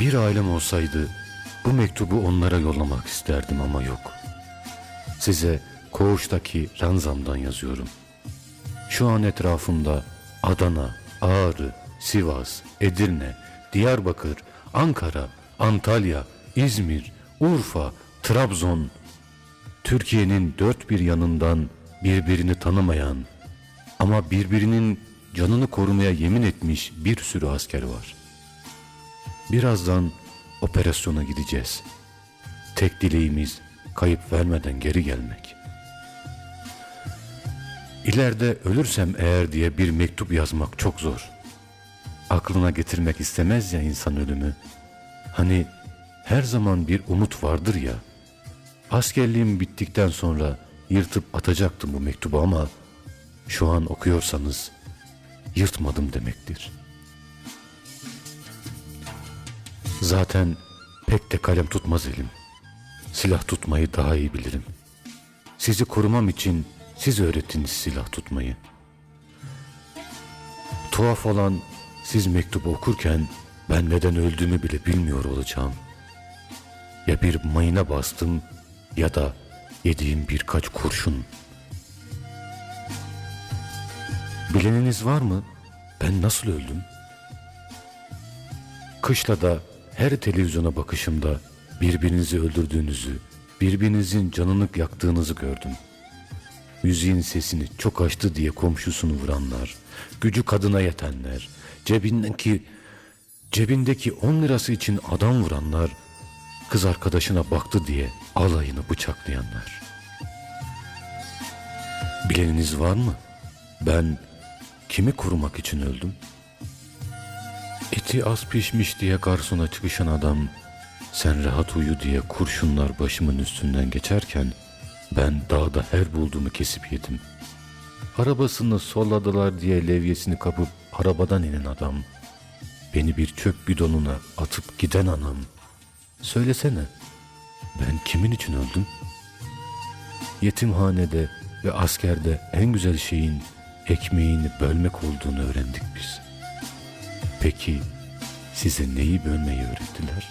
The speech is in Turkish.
Bir ailem olsaydı bu mektubu onlara yollamak isterdim ama yok. Size koğuştaki ranzamdan yazıyorum. Şu an etrafımda Adana, Ağrı, Sivas, Edirne, Diyarbakır, Ankara, Antalya, İzmir, Urfa, Trabzon, Türkiye'nin dört bir yanından birbirini tanımayan ama birbirinin canını korumaya yemin etmiş bir sürü asker var. Birazdan operasyona gideceğiz. Tek dileğimiz kayıp vermeden geri gelmek. İleride ölürsem eğer diye bir mektup yazmak çok zor. Aklına getirmek istemez ya insan ölümü. Hani her zaman bir umut vardır ya. Askerliğim bittikten sonra yırtıp atacaktım bu mektubu ama şu an okuyorsanız yırtmadım demektir. Zaten pek de kalem tutmaz elim. Silah tutmayı daha iyi bilirim. Sizi korumam için siz öğrettiniz silah tutmayı. Tuhaf olan siz mektubu okurken ben neden öldüğümü bile bilmiyor olacağım. Ya bir mayına bastım ya da yediğim birkaç kurşun. Bileniniz var mı? Ben nasıl öldüm? Kışla da her televizyona bakışımda birbirinizi öldürdüğünüzü, birbirinizin canını yaktığınızı gördüm. Müziğin sesini çok açtı diye komşusunu vuranlar, gücü kadına yetenler, cebindeki cebindeki 10 lirası için adam vuranlar, kız arkadaşına baktı diye alayını bıçaklayanlar. Bileniniz var mı? Ben kimi korumak için öldüm? Eti az pişmiş diye garsona çıkışan adam, sen rahat uyu diye kurşunlar başımın üstünden geçerken, ben dağda her bulduğumu kesip yedim. Arabasını solladılar diye levyesini kapıp arabadan inen adam, beni bir çöp bidonuna atıp giden anam. Söylesene, ben kimin için öldüm? Yetimhanede ve askerde en güzel şeyin ekmeğini bölmek olduğunu öğrendik biz. Peki size neyi bölmeyi öğrettiler?